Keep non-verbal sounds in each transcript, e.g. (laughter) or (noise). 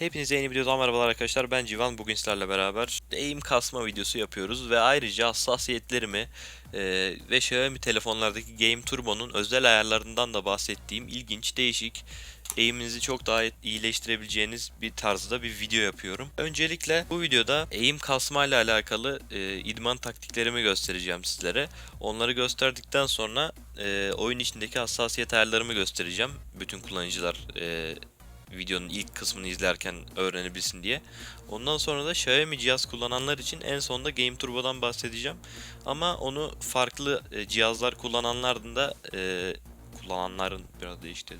Hepinize yeni videodan merhabalar arkadaşlar. Ben Civan. Bugün sizlerle beraber aim kasma videosu yapıyoruz ve ayrıca hassasiyetlerimi e, ve Xiaomi telefonlardaki Game Turbo'nun özel ayarlarından da bahsettiğim ilginç, değişik, aim'inizi çok daha iyileştirebileceğiniz bir tarzda bir video yapıyorum. Öncelikle bu videoda aim kasma ile alakalı e, idman taktiklerimi göstereceğim sizlere. Onları gösterdikten sonra e, oyun içindeki hassasiyet ayarlarımı göstereceğim. Bütün kullanıcılar e, videonun ilk kısmını izlerken öğrenebilsin diye. Ondan sonra da Xiaomi cihaz kullananlar için en sonunda Game Turbo'dan bahsedeceğim. Ama onu farklı e, cihazlar kullananların da e, kullananların biraz değişti.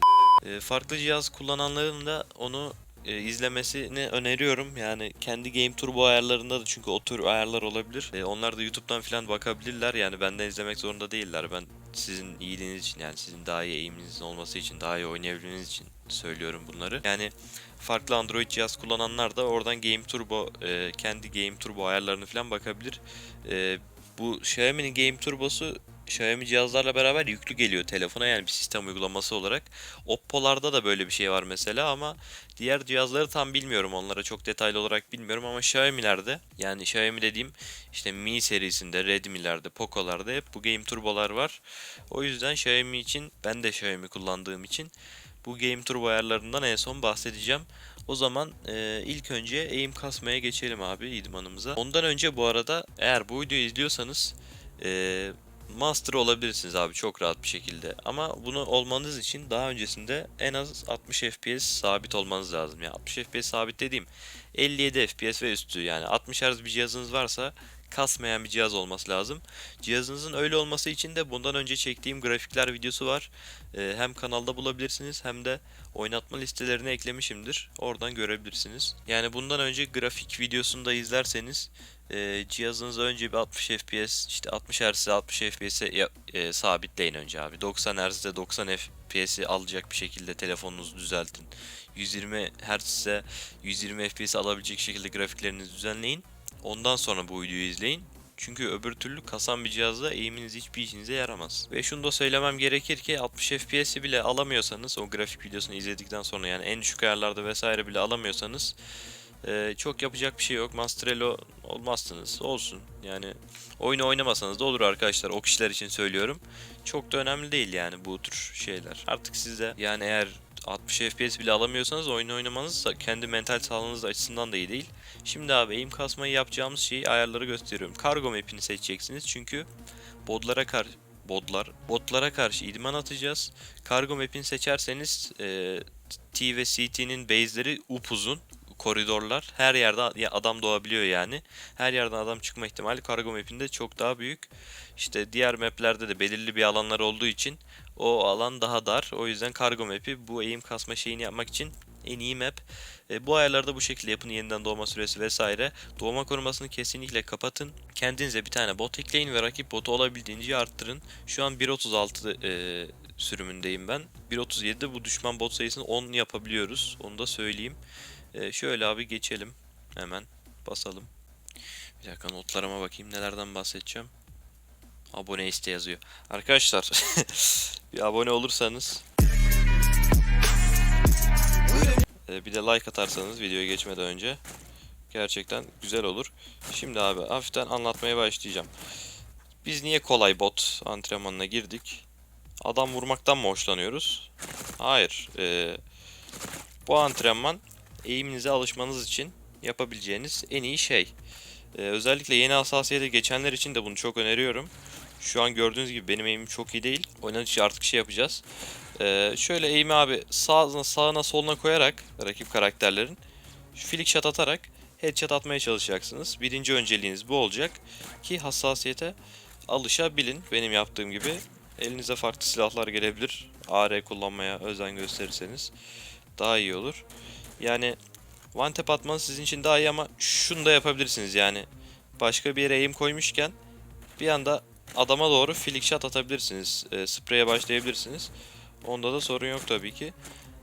E, farklı cihaz kullananların da onu e, izlemesini öneriyorum. Yani kendi Game Turbo ayarlarında da çünkü o tür ayarlar olabilir. E, onlar da YouTube'dan falan bakabilirler. Yani benden izlemek zorunda değiller. Ben sizin iyiliğiniz için yani sizin daha iyi eğiminizin olması için, daha iyi oynayabilmeniz için söylüyorum bunları. Yani farklı Android cihaz kullananlar da oradan Game Turbo, e, kendi Game Turbo ayarlarını falan bakabilir. E, bu Xiaomi'nin Game Turbo'su Xiaomi cihazlarla beraber yüklü geliyor telefona yani bir sistem uygulaması olarak. Oppo'larda da böyle bir şey var mesela ama diğer cihazları tam bilmiyorum. Onlara çok detaylı olarak bilmiyorum ama Xiaomi'lerde yani Xiaomi dediğim işte Mi serisinde, Redmi'lerde, Poco'larda hep bu Game Turbo'lar var. O yüzden Xiaomi için ben de Xiaomi kullandığım için bu Game Turbo ayarlarından en son bahsedeceğim. O zaman e, ilk önce aim kasmaya geçelim abi idmanımıza. Ondan önce bu arada eğer bu videoyu izliyorsanız e, Master olabilirsiniz abi çok rahat bir şekilde. Ama bunu olmanız için daha öncesinde en az 60 FPS sabit olmanız lazım. Yani 60 FPS sabit dediğim 57 FPS ve üstü yani 60 Hz bir cihazınız varsa kasmayan bir cihaz olması lazım. Cihazınızın öyle olması için de bundan önce çektiğim grafikler videosu var. Ee, hem kanalda bulabilirsiniz hem de oynatma listelerine eklemişimdir. Oradan görebilirsiniz. Yani bundan önce grafik videosunu da izlerseniz e, cihazınızı önce bir 60 FPS işte 60 Hz'e 60 FPS'e e, sabitleyin önce abi. 90 Hz'de 90 FPS'i alacak bir şekilde telefonunuzu düzeltin. 120 Hz'e 120 FPS alabilecek şekilde grafiklerinizi düzenleyin. Ondan sonra bu videoyu izleyin. Çünkü öbür türlü kasan bir cihazda eğiminiz hiçbir işinize yaramaz. Ve şunu da söylemem gerekir ki 60 FPS'i bile alamıyorsanız o grafik videosunu izledikten sonra yani en düşük ayarlarda vesaire bile alamıyorsanız ee, çok yapacak bir şey yok. Mastrello olmazsınız. Olsun. Yani oyunu oynamasanız da olur arkadaşlar. O kişiler için söylüyorum. Çok da önemli değil yani bu tür şeyler. Artık sizde yani eğer 60 FPS bile alamıyorsanız oyunu oynamanız kendi mental sağlığınız açısından da iyi değil. Şimdi abi aim kasmayı yapacağımız şeyi ayarları gösteriyorum. Kargo map'ini seçeceksiniz çünkü bodlara karşı bodlar botlara karşı idman atacağız. Kargo map'ini seçerseniz e, T ve CT'nin base'leri upuzun koridorlar. Her yerde adam doğabiliyor yani. Her yerden adam çıkma ihtimali kargo map'inde çok daha büyük. İşte diğer maplerde de belirli bir alanlar olduğu için o alan daha dar. O yüzden kargo map'i bu eğim kasma şeyini yapmak için en iyi map. E, bu ayarlarda bu şekilde yapın yeniden doğma süresi vesaire. Doğma korumasını kesinlikle kapatın. Kendinize bir tane bot ekleyin ve rakip botu olabildiğince arttırın. Şu an 1.36 e, sürümündeyim ben. 1.37'de bu düşman bot sayısını 10 yapabiliyoruz. Onu da söyleyeyim. Ee, şöyle abi geçelim. Hemen basalım. Bir dakika notlarıma bakayım. Nelerden bahsedeceğim. Abone iste yazıyor. Arkadaşlar (laughs) bir abone olursanız ee, bir de like atarsanız videoya geçmeden önce gerçekten güzel olur. Şimdi abi hafiften anlatmaya başlayacağım. Biz niye kolay bot antrenmanına girdik? Adam vurmaktan mı hoşlanıyoruz? Hayır. Ee, bu antrenman eğiminize alışmanız için yapabileceğiniz en iyi şey. Ee, özellikle yeni hassasiyete geçenler için de bunu çok öneriyorum. Şu an gördüğünüz gibi benim eğimim çok iyi değil. Oynanıcı artık şey yapacağız. Ee, şöyle eğimi abi sağına, sağına soluna koyarak rakip karakterlerin flick shot atarak headshot atmaya çalışacaksınız. Birinci önceliğiniz bu olacak ki hassasiyete alışabilin benim yaptığım gibi. Elinize farklı silahlar gelebilir. AR kullanmaya özen gösterirseniz daha iyi olur. Yani one tap atmanız sizin için daha iyi ama şunu da yapabilirsiniz yani. Başka bir yere aim koymuşken bir anda adama doğru flick shot atabilirsiniz. E, spreye başlayabilirsiniz. Onda da sorun yok tabii ki.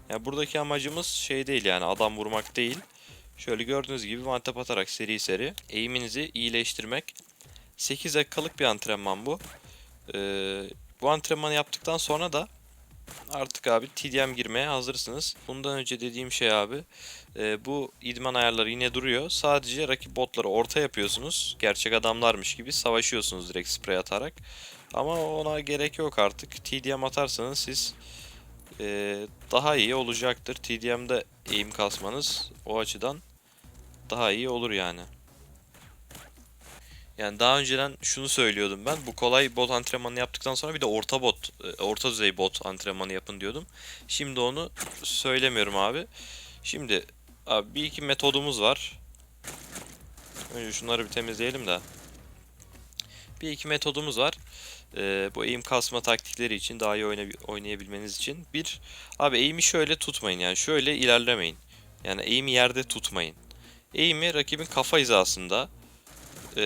Yani buradaki amacımız şey değil yani adam vurmak değil. Şöyle gördüğünüz gibi one tap atarak seri seri eğiminizi iyileştirmek. 8 dakikalık bir antrenman bu. Ee, bu antrenmanı yaptıktan sonra da Artık abi TDM girmeye hazırsınız. Bundan önce dediğim şey abi e, bu idman ayarları yine duruyor. Sadece rakip botları orta yapıyorsunuz. Gerçek adamlarmış gibi savaşıyorsunuz direkt sprey atarak. Ama ona gerek yok artık. TDM atarsanız siz e, daha iyi olacaktır. TDM'de aim kasmanız o açıdan daha iyi olur yani. Yani daha önceden şunu söylüyordum ben. Bu kolay bot antrenmanı yaptıktan sonra bir de orta bot, e, orta düzey bot antrenmanı yapın diyordum. Şimdi onu söylemiyorum abi. Şimdi abi bir iki metodumuz var. Önce şunları bir temizleyelim de. Bir iki metodumuz var. Ee, bu aim kasma taktikleri için daha iyi oyna- oynayabilmeniz için. Bir, abi aim'i şöyle tutmayın yani şöyle ilerlemeyin. Yani aim'i yerde tutmayın. Aim'i rakibin kafa hizasında e,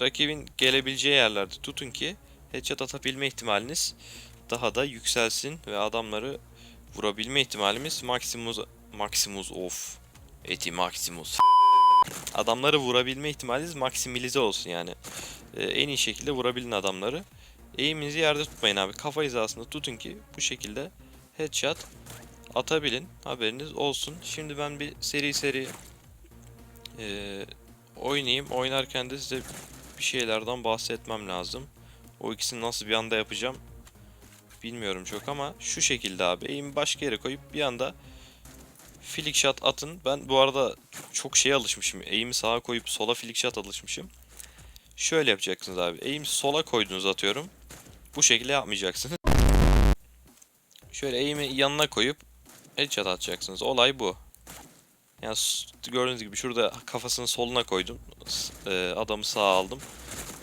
rakibin gelebileceği yerlerde tutun ki headshot atabilme ihtimaliniz daha da yükselsin ve adamları vurabilme ihtimalimiz maksimus maksimus of eti maksimus adamları vurabilme ihtimaliniz maksimilize olsun yani. E, en iyi şekilde vurabilin adamları. Eğiminizi yerde tutmayın abi. Kafa hizasında tutun ki bu şekilde headshot atabilin. Haberiniz olsun. Şimdi ben bir seri seri e, oynayayım. Oynarken de size bir şeylerden bahsetmem lazım. O ikisini nasıl bir anda yapacağım bilmiyorum çok ama şu şekilde abi. Aim'i başka yere koyup bir anda flick shot atın. Ben bu arada çok şeye alışmışım. Aim'i sağa koyup sola flick shot alışmışım. Şöyle yapacaksınız abi. Aim'i sola koydunuz atıyorum. Bu şekilde yapmayacaksınız. Şöyle aim'i yanına koyup headshot atacaksınız. Olay bu. Yani gördüğünüz gibi şurada kafasını soluna koydum. E, adamı sağa aldım.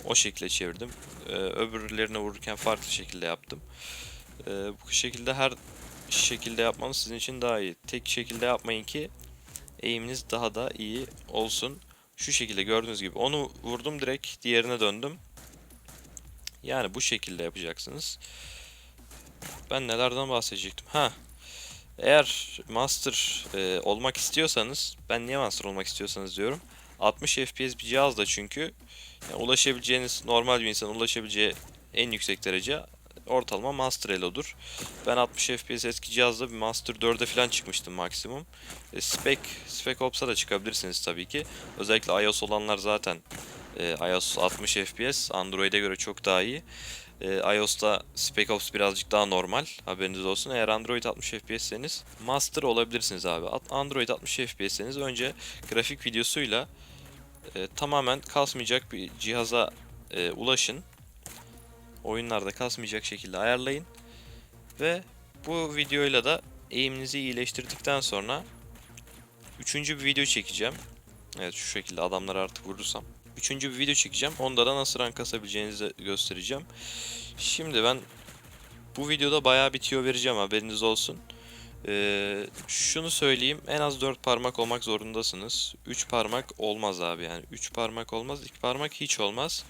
O şekilde çevirdim. E, öbürlerine vururken farklı şekilde yaptım. E, bu şekilde her şekilde yapmanız sizin için daha iyi. Tek şekilde yapmayın ki eğiminiz daha da iyi olsun. Şu şekilde gördüğünüz gibi onu vurdum direkt diğerine döndüm. Yani bu şekilde yapacaksınız. Ben nelerden bahsedecektim? Ha, eğer master e, olmak istiyorsanız, ben niye master olmak istiyorsanız diyorum. 60 FPS bir cihazda çünkü yani ulaşabileceğiniz normal bir insanın ulaşabileceği en yüksek derece ortalama master elo'dur. Ben 60 FPS eski cihazda bir master 4'e falan çıkmıştım maksimum. E, spec, spec Ops'a da çıkabilirsiniz tabii ki. Özellikle iOS olanlar zaten e, iOS 60 FPS Android'e göre çok daha iyi. Ee, iOS'ta Spec Ops birazcık daha normal. Haberiniz olsun. Eğer Android 60 FPS'seniz Master olabilirsiniz abi. Android 60 FPS'seniz önce grafik videosuyla e, tamamen kasmayacak bir cihaza e, ulaşın. Oyunlarda kasmayacak şekilde ayarlayın. Ve bu videoyla da eğiminizi iyileştirdikten sonra üçüncü bir video çekeceğim. Evet şu şekilde adamları artık vurursam. Üçüncü bir video çekeceğim. Onda da nasıl rank kasabileceğinizi göstereceğim. Şimdi ben bu videoda bayağı bir tüyo vereceğim haberiniz olsun. Ee, şunu söyleyeyim en az 4 parmak olmak zorundasınız. 3 parmak olmaz abi yani. 3 parmak olmaz 2 parmak hiç olmaz.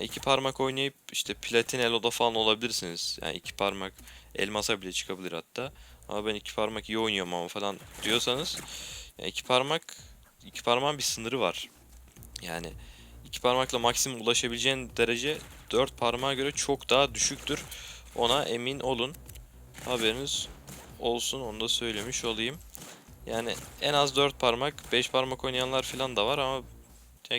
2 parmak oynayıp işte platin eloda falan olabilirsiniz. Yani 2 parmak elmasa bile çıkabilir hatta. Ama ben 2 parmak iyi oynuyorum ama falan diyorsanız 2 parmak 2 parmağın bir sınırı var. Yani iki parmakla maksimum ulaşabileceğin derece dört parmağa göre çok daha düşüktür. Ona emin olun. Haberiniz olsun onu da söylemiş olayım. Yani en az 4 parmak, 5 parmak oynayanlar falan da var ama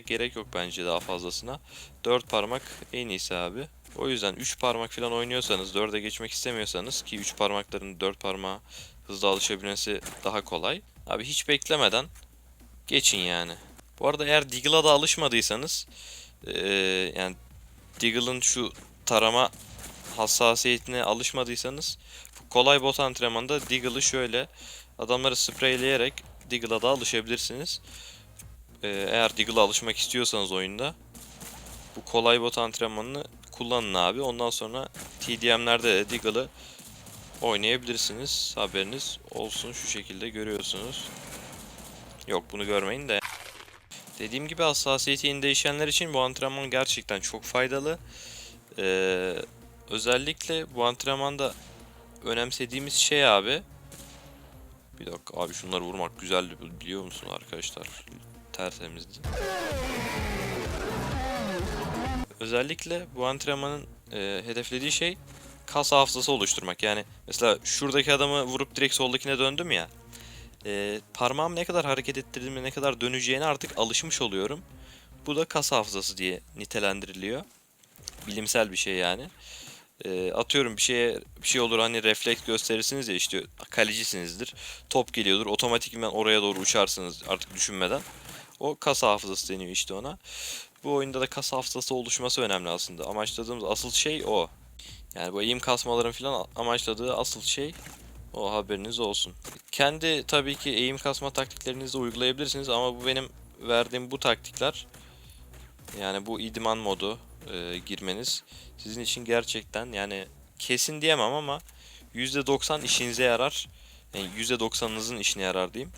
gerek yok bence daha fazlasına. 4 parmak en iyisi abi. O yüzden 3 parmak falan oynuyorsanız, 4'e geçmek istemiyorsanız ki 3 parmakların 4 parmağa hızlı alışabilmesi daha kolay. Abi hiç beklemeden geçin yani. Bu arada eğer Deagle'a da alışmadıysanız eee, yani Deagle'ın şu tarama hassasiyetine alışmadıysanız kolay bot antrenmanında Deagle'ı şöyle adamları spreyleyerek Deagle'a da alışabilirsiniz. Eee, eğer Deagle'a alışmak istiyorsanız oyunda bu kolay bot antrenmanını kullanın abi. Ondan sonra TDM'lerde de Deagle'ı oynayabilirsiniz. Haberiniz olsun şu şekilde görüyorsunuz. Yok bunu görmeyin de. Dediğim gibi hassasiyeti yeni değişenler için bu antrenman gerçekten çok faydalı. Ee, özellikle bu antrenmanda önemsediğimiz şey abi. Bir dakika abi şunları vurmak güzel biliyor musun arkadaşlar? Tertemizdi. Özellikle bu antrenmanın e, hedeflediği şey kas hafızası oluşturmak. Yani mesela şuradaki adamı vurup direkt soldakine döndüm ya. E, parmağım ne kadar hareket ettirdiğimde ne kadar döneceğine artık alışmış oluyorum. Bu da kas hafızası diye nitelendiriliyor. Bilimsel bir şey yani. E, atıyorum bir şeye bir şey olur hani refleks gösterirsiniz ya işte kalecisinizdir. Top geliyordur otomatikman oraya doğru uçarsınız artık düşünmeden. O kas hafızası deniyor işte ona. Bu oyunda da kas hafızası oluşması önemli aslında. Amaçladığımız asıl şey o. Yani bu eğim kasmaların falan amaçladığı asıl şey o haberiniz olsun. Kendi tabii ki eğim kasma taktiklerinizi uygulayabilirsiniz ama bu benim verdiğim bu taktikler yani bu idman modu e, girmeniz sizin için gerçekten yani kesin diyemem ama %90 işinize yarar. Yani %90'ınızın işine yarar diyeyim.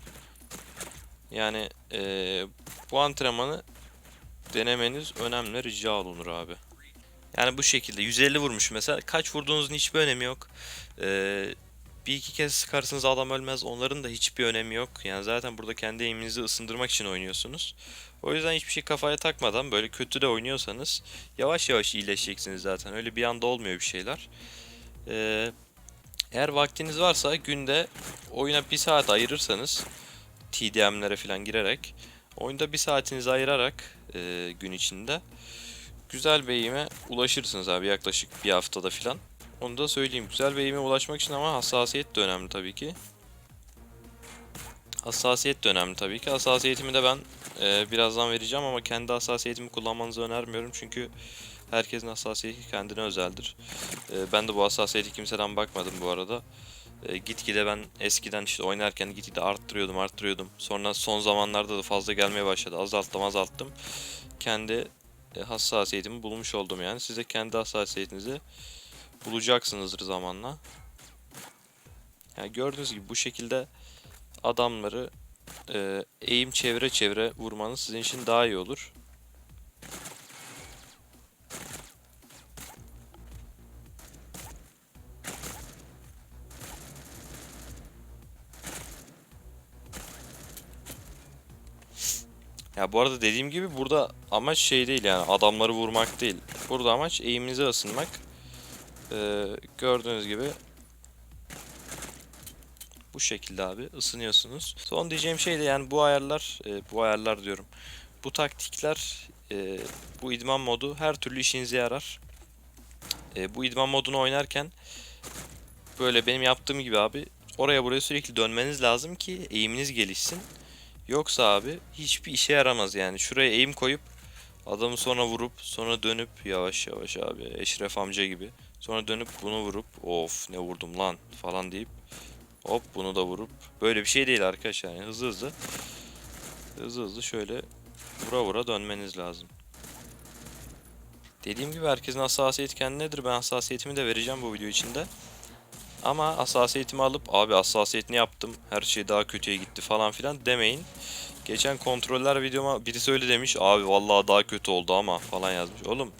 Yani e, bu antrenmanı denemeniz önemli rica olunur abi. Yani bu şekilde 150 vurmuş mesela kaç vurduğunuzun hiçbir önemi yok. Ee, bir iki kez sıkarsınız adam ölmez onların da hiçbir önemi yok. Yani zaten burada kendi eğiminizi ısındırmak için oynuyorsunuz. O yüzden hiçbir şey kafaya takmadan böyle kötü de oynuyorsanız yavaş yavaş iyileşeceksiniz zaten. Öyle bir anda olmuyor bir şeyler. Ee, eğer vaktiniz varsa günde oyuna bir saat ayırırsanız TDM'lere falan girerek oyunda bir saatinizi ayırarak e, gün içinde güzel bir eğime ulaşırsınız abi yaklaşık bir haftada filan. Onu da söyleyeyim. Güzel bir eğime ulaşmak için ama hassasiyet de önemli tabii ki. Hassasiyet de önemli tabii ki. Hassasiyetimi de ben e, birazdan vereceğim ama kendi hassasiyetimi kullanmanızı önermiyorum. Çünkü herkesin hassasiyeti kendine özeldir. E, ben de bu hassasiyeti kimseden bakmadım bu arada. E, gitgide ben eskiden işte oynarken gitgide arttırıyordum arttırıyordum. Sonra son zamanlarda da fazla gelmeye başladı. Azalttım azalttım. Kendi e, hassasiyetimi bulmuş oldum yani. Siz de kendi hassasiyetinizi bulacaksınızdır zamanla. Yani gördüğünüz gibi bu şekilde adamları e, eğim çevire çevire vurmanız sizin için daha iyi olur. Ya bu arada dediğim gibi burada amaç şey değil yani adamları vurmak değil. Burada amaç eğiminize ısınmak. Ee, gördüğünüz gibi bu şekilde abi ısınıyorsunuz. Son diyeceğim şey de yani bu ayarlar, e, bu ayarlar diyorum. Bu taktikler, e, bu idman modu her türlü işinize yarar. E, bu idman modunu oynarken böyle benim yaptığım gibi abi oraya buraya sürekli dönmeniz lazım ki eğiminiz gelişsin. Yoksa abi hiçbir işe yaramaz yani. Şuraya eğim koyup adamı sonra vurup sonra dönüp yavaş yavaş abi Eşref amca gibi. Sonra dönüp bunu vurup of ne vurdum lan falan deyip hop bunu da vurup böyle bir şey değil arkadaşlar yani hızlı hızlı hızlı hızlı şöyle vura vura dönmeniz lazım. Dediğim gibi herkesin hassasiyeti kendinedir. Ben hassasiyetimi de vereceğim bu video içinde. Ama hassasiyetimi alıp abi hassasiyetini yaptım her şey daha kötüye gitti falan filan demeyin. Geçen kontroller videoma birisi öyle demiş abi vallahi daha kötü oldu ama falan yazmış. Oğlum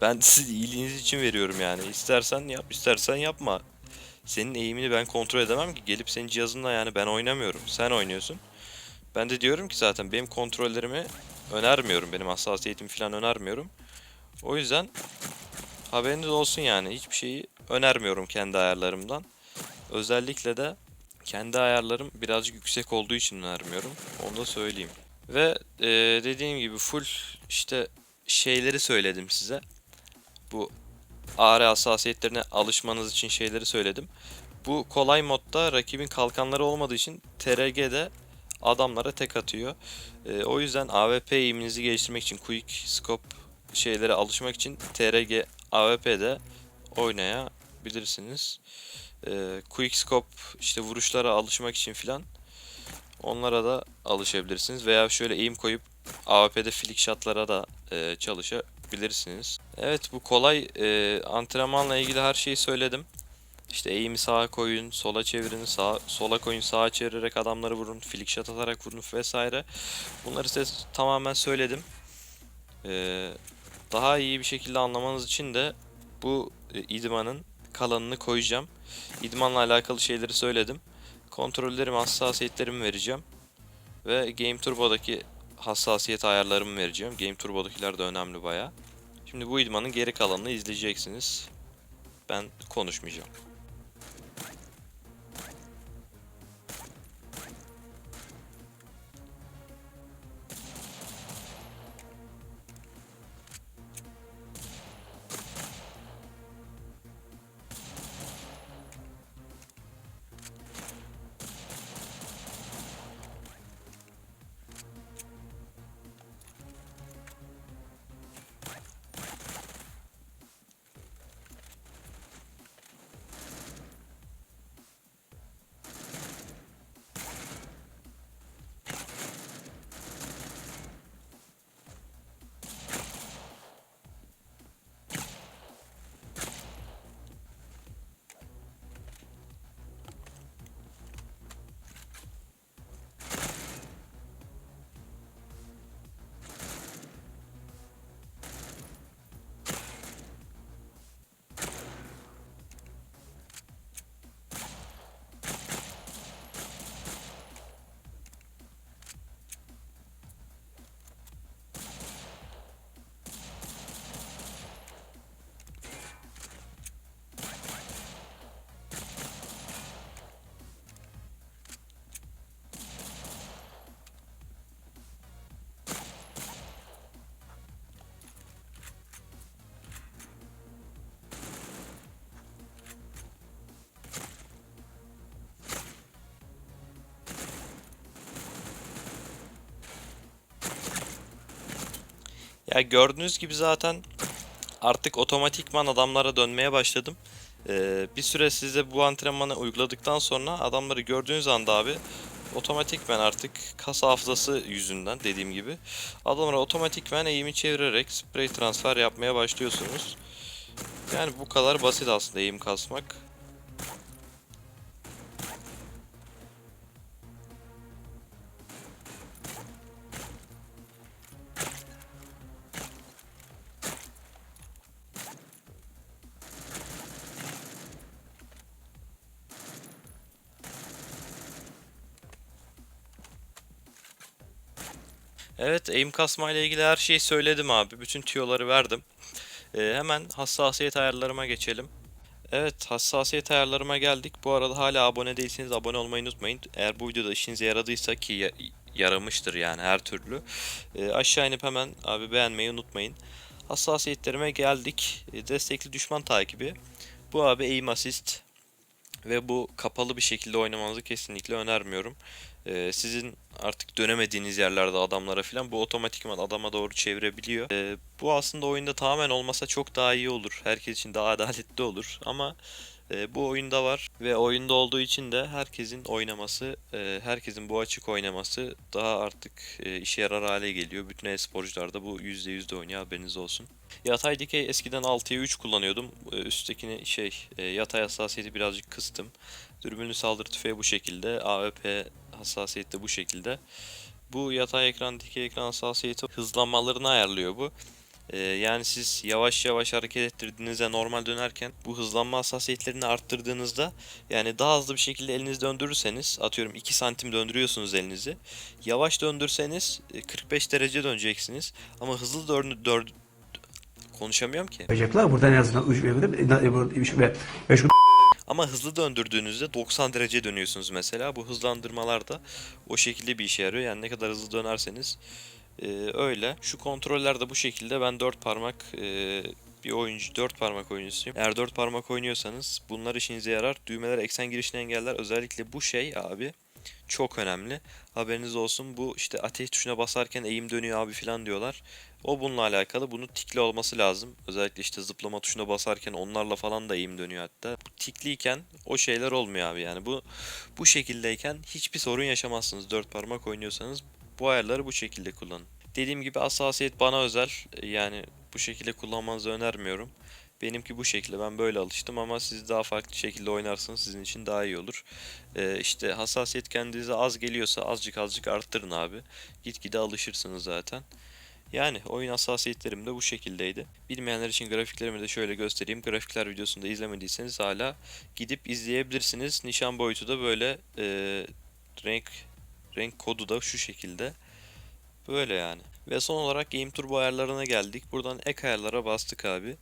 ben (laughs) siz iyiliğiniz için veriyorum yani. İstersen yap istersen yapma. Senin eğimini ben kontrol edemem ki. Gelip senin cihazınla yani ben oynamıyorum. Sen oynuyorsun. Ben de diyorum ki zaten benim kontrollerimi önermiyorum. Benim hassasiyetimi falan önermiyorum. O yüzden haberiniz olsun yani. Hiçbir şeyi önermiyorum kendi ayarlarımdan. Özellikle de kendi ayarlarım birazcık yüksek olduğu için önermiyorum. Onu da söyleyeyim. Ve e, dediğim gibi full işte şeyleri söyledim size. Bu AR hassasiyetlerine alışmanız için şeyleri söyledim. Bu kolay modda rakibin kalkanları olmadığı için TRG'de adamlara tek atıyor. E, o yüzden AWP eğiminizi geliştirmek için quick scope şeylere alışmak için TRG AWP'de oynayabilirsiniz. E, quick scope işte vuruşlara alışmak için filan onlara da alışabilirsiniz veya şöyle aim koyup AWP'de flick shot'lara da e, çalışabilirsiniz. Evet bu kolay e, antrenmanla ilgili her şeyi söyledim. İşte eğimi sağa koyun, sola çevirin, sağ, sola koyun, sağa çevirerek adamları vurun, flick shot atarak vurun vesaire. Bunları size tamamen söyledim. Ee, daha iyi bir şekilde anlamanız için de bu e, idmanın kalanını koyacağım. İdmanla alakalı şeyleri söyledim. Kontrollerimi, hassasiyetlerimi vereceğim. Ve Game Turbo'daki hassasiyet ayarlarımı vereceğim. Game Turbo'dakiler de önemli baya. Şimdi bu idmanın geri kalanını izleyeceksiniz. Ben konuşmayacağım. Ya gördüğünüz gibi zaten artık otomatikman adamlara dönmeye başladım. Ee, bir süre size bu antrenmanı uyguladıktan sonra adamları gördüğünüz anda abi otomatikmen artık kas hafızası yüzünden dediğim gibi adamlara otomatikmen eğimi çevirerek spray transfer yapmaya başlıyorsunuz. Yani bu kadar basit aslında eğim kasmak. Evet, aim kasma ile ilgili her şeyi söyledim abi. Bütün tüyoları verdim. Ee, hemen hassasiyet ayarlarıma geçelim. Evet, hassasiyet ayarlarıma geldik. Bu arada hala abone değilseniz abone olmayı unutmayın. Eğer bu videoda işinize yaradıysa ki ya- yaramıştır yani her türlü. Ee, aşağı inip hemen abi beğenmeyi unutmayın. Hassasiyetlerime geldik. Ee, destekli düşman takibi. Bu abi aim assist. Ve bu kapalı bir şekilde oynamanızı kesinlikle önermiyorum. Ee, sizin artık dönemediğiniz yerlerde adamlara filan bu otomatikman adama doğru çevirebiliyor. Ee, bu aslında oyunda tamamen olmasa çok daha iyi olur. Herkes için daha (laughs) adaletli olur. Ama e, bu oyunda var ve oyunda olduğu için de herkesin oynaması, e, herkesin bu açık oynaması daha artık e, işe yarar hale geliyor. Bütün e-sporcular da bu %100 de oynuyor haberiniz olsun. Yatay dikey eskiden 6'ya 3 kullanıyordum. Ee, Üsttekini şey e, yatay hassasiyeti birazcık kıstım. Dürbünlü saldırı tüfeği bu şekilde. AWP hassasiyeti de bu şekilde. Bu yatay ekran dikey ekran hassasiyeti hızlanmalarını ayarlıyor bu. Ee, yani siz yavaş yavaş hareket ettirdiğinizde normal dönerken bu hızlanma hassasiyetlerini arttırdığınızda yani daha hızlı bir şekilde elinizi döndürürseniz atıyorum 2 santim döndürüyorsunuz elinizi. Yavaş döndürseniz e, 45 derece döneceksiniz. Ama hızlı döndür, dör- konuşamıyorum ki. yapacaklar. Buradan en azından üç ve ve beş Ama hızlı döndürdüğünüzde 90 derece dönüyorsunuz mesela. Bu hızlandırmalar da o şekilde bir işe yarıyor. Yani ne kadar hızlı dönerseniz e, öyle. Şu kontroller de bu şekilde. Ben 4 parmak e, bir oyuncu 4 parmak oyuncusuyum. Eğer 4 parmak oynuyorsanız bunlar işinize yarar. Düğmeler eksen girişini engeller. Özellikle bu şey abi çok önemli. Haberiniz olsun bu işte ateş tuşuna basarken eğim dönüyor abi falan diyorlar. O bununla alakalı. Bunun tikli olması lazım. Özellikle işte zıplama tuşuna basarken onlarla falan da eğim dönüyor hatta. Bu tikliyken o şeyler olmuyor abi yani. Bu bu şekildeyken hiçbir sorun yaşamazsınız. Dört parmak oynuyorsanız bu ayarları bu şekilde kullanın. Dediğim gibi hassasiyet bana özel. Yani bu şekilde kullanmanızı önermiyorum. Benimki bu şekilde. Ben böyle alıştım ama siz daha farklı şekilde oynarsanız sizin için daha iyi olur. Ee, işte hassasiyet kendinize az geliyorsa azıcık azıcık arttırın abi. Gitgide alışırsınız zaten. Yani oyun hassasiyetlerim de bu şekildeydi. Bilmeyenler için grafiklerimi de şöyle göstereyim. Grafikler videosunu da izlemediyseniz hala gidip izleyebilirsiniz. Nişan boyutu da böyle e, renk renk kodu da şu şekilde. Böyle yani. Ve son olarak Game Turbo ayarlarına geldik. Buradan ek ayarlara bastık abi.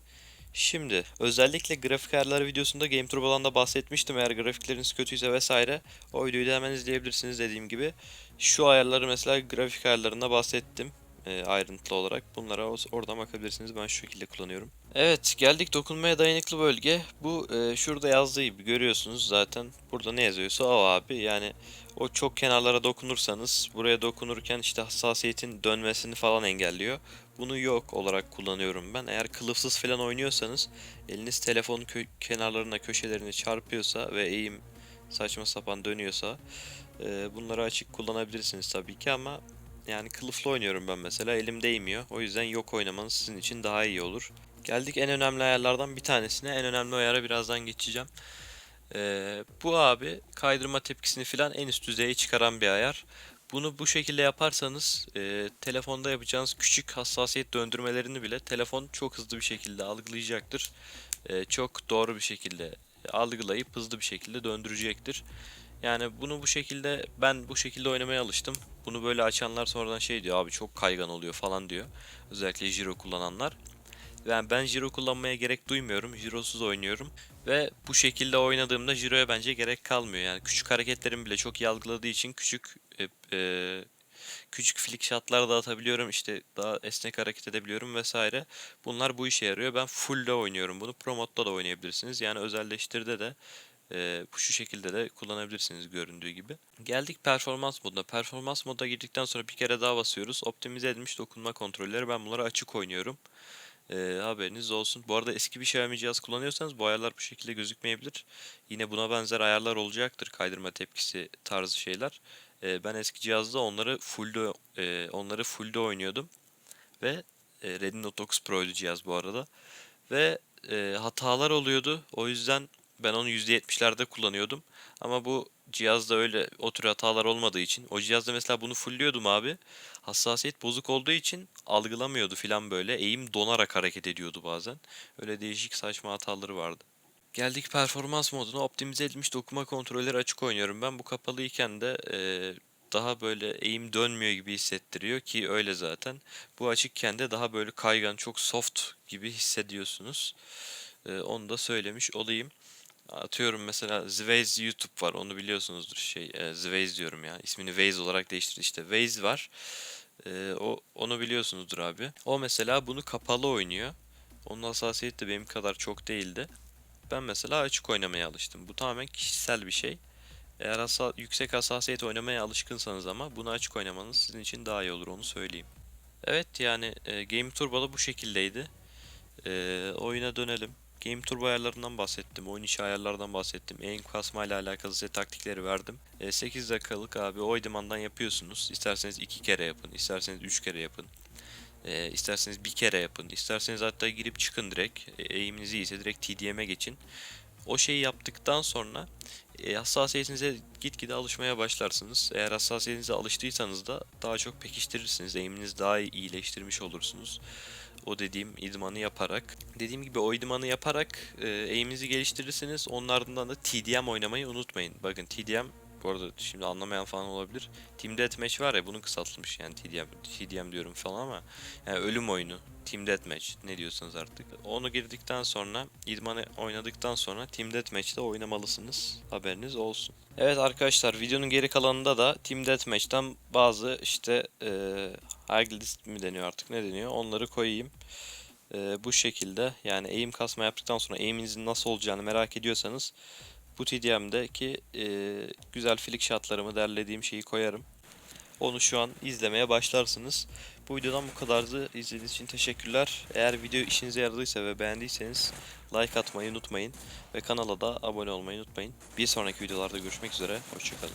Şimdi özellikle grafik ayarları videosunda Game Turbo'dan da bahsetmiştim. Eğer grafikleriniz kötüyse vesaire o videoyu da hemen izleyebilirsiniz dediğim gibi. Şu ayarları mesela grafik ayarlarında bahsettim e, ayrıntılı olarak. Bunlara oradan bakabilirsiniz. Ben şu şekilde kullanıyorum. Evet geldik dokunmaya dayanıklı bölge. Bu e, şurada yazdığı gibi görüyorsunuz zaten. Burada ne yazıyorsa o abi. Yani o çok kenarlara dokunursanız buraya dokunurken işte hassasiyetin dönmesini falan engelliyor. Bunu yok olarak kullanıyorum ben. Eğer kılıfsız falan oynuyorsanız eliniz telefonun kö- kenarlarına köşelerine çarpıyorsa ve eğim saçma sapan dönüyorsa e, bunları açık kullanabilirsiniz tabii ki ama yani kılıflı oynuyorum ben mesela elim değmiyor. O yüzden yok oynamanız sizin için daha iyi olur. Geldik en önemli ayarlardan bir tanesine. En önemli ayara birazdan geçeceğim. Ee, bu abi kaydırma tepkisini filan en üst düzeye çıkaran bir ayar. Bunu bu şekilde yaparsanız e, telefonda yapacağınız küçük hassasiyet döndürmelerini bile telefon çok hızlı bir şekilde algılayacaktır. E, çok doğru bir şekilde algılayıp hızlı bir şekilde döndürecektir. Yani bunu bu şekilde ben bu şekilde oynamaya alıştım. Bunu böyle açanlar sonradan şey diyor abi çok kaygan oluyor falan diyor. Özellikle Jiro kullananlar. Yani ben Jiro kullanmaya gerek duymuyorum. Jirosuz oynuyorum. Ve bu şekilde oynadığımda Jiro'ya bence gerek kalmıyor. Yani küçük hareketlerimi bile çok iyi algıladığı için küçük e, e, küçük flick shotlar da atabiliyorum. İşte daha esnek hareket edebiliyorum vesaire. Bunlar bu işe yarıyor. Ben full de oynuyorum bunu. Pro modda da oynayabilirsiniz. Yani özelleştirde de e, şu şekilde de kullanabilirsiniz göründüğü gibi. Geldik performans moduna. Performans moduna girdikten sonra bir kere daha basıyoruz. Optimize edilmiş dokunma kontrolleri. Ben bunları açık oynuyorum. Ee, haberiniz olsun. Bu arada eski bir Xiaomi cihaz kullanıyorsanız bu ayarlar bu şekilde gözükmeyebilir. Yine buna benzer ayarlar olacaktır. Kaydırma tepkisi tarzı şeyler. Ee, ben eski cihazda onları fullde e, onları fullde oynuyordum. Ve e, Redmi Note 9 Pro'ydu cihaz bu arada. Ve e, hatalar oluyordu. O yüzden ben onu %70'lerde kullanıyordum. Ama bu cihazda öyle o tür hatalar olmadığı için o cihazda mesela bunu fullliyordum abi. Hassasiyet bozuk olduğu için algılamıyordu filan böyle. Eğim donarak hareket ediyordu bazen. Öyle değişik saçma hataları vardı. Geldik performans moduna. Optimize edilmiş dokuma kontrolleri açık oynuyorum. Ben bu kapalıyken de eee, daha böyle eğim dönmüyor gibi hissettiriyor ki öyle zaten. Bu açıkken de daha böyle kaygan, çok soft gibi hissediyorsunuz. Eee, onu da söylemiş olayım. Atıyorum mesela Zwaze YouTube var onu biliyorsunuzdur. Şey e, Zwaze diyorum ya ismini Waze olarak değiştirdi işte. Waze var. E, o onu biliyorsunuzdur abi. O mesela bunu kapalı oynuyor. Onun hassasiyeti de benim kadar çok değildi. Ben mesela açık oynamaya alıştım. Bu tamamen kişisel bir şey. Eğer hassa yüksek hassasiyet oynamaya alışkınsanız ama bunu açık oynamanız sizin için daha iyi olur onu söyleyeyim. Evet yani e, Game Turbo'da bu şekildeydi. E, oyuna dönelim Game Turbo ayarlarından bahsettim. Oyun içi ayarlardan bahsettim. Aim kasma ile alakalı size taktikleri verdim. E, 8 dakikalık abi o idmandan yapıyorsunuz. İsterseniz 2 kere yapın. isterseniz 3 kere yapın. E, isterseniz bir kere yapın. isterseniz hatta girip çıkın direkt. E, eğiminiz iyiyse direkt TDM'e geçin. O şeyi yaptıktan sonra e, hassasiyetinize gitgide alışmaya başlarsınız. Eğer hassasiyetinize alıştıysanız da daha çok pekiştirirsiniz. Eğiminiz daha iyi iyileştirmiş olursunuz o dediğim idmanı yaparak. Dediğim gibi o idmanı yaparak e, aim'inizi geliştirirsiniz. Onun ardından da TDM oynamayı unutmayın. Bakın TDM bu arada şimdi anlamayan falan olabilir. Team Deathmatch var ya bunu kısaltılmış yani TDM, TDM diyorum falan ama yani ölüm oyunu. Team Deathmatch ne diyorsanız artık. Onu girdikten sonra idmanı oynadıktan sonra Team Deathmatch'te oynamalısınız. Haberiniz olsun. Evet arkadaşlar videonun geri kalanında da Team Deathmatch'ten bazı işte eee Hagglist mi deniyor artık ne deniyor onları koyayım. Eee, bu şekilde yani aim kasma yaptıktan sonra aim'inizin nasıl olacağını merak ediyorsanız bu TDM'deki eee, güzel flick shotlarımı derlediğim şeyi koyarım. Onu şu an izlemeye başlarsınız. Bu videodan bu kadardı. İzlediğiniz için teşekkürler. Eğer video işinize yaradıysa ve beğendiyseniz like atmayı unutmayın. Ve kanala da abone olmayı unutmayın. Bir sonraki videolarda görüşmek üzere. Hoşçakalın.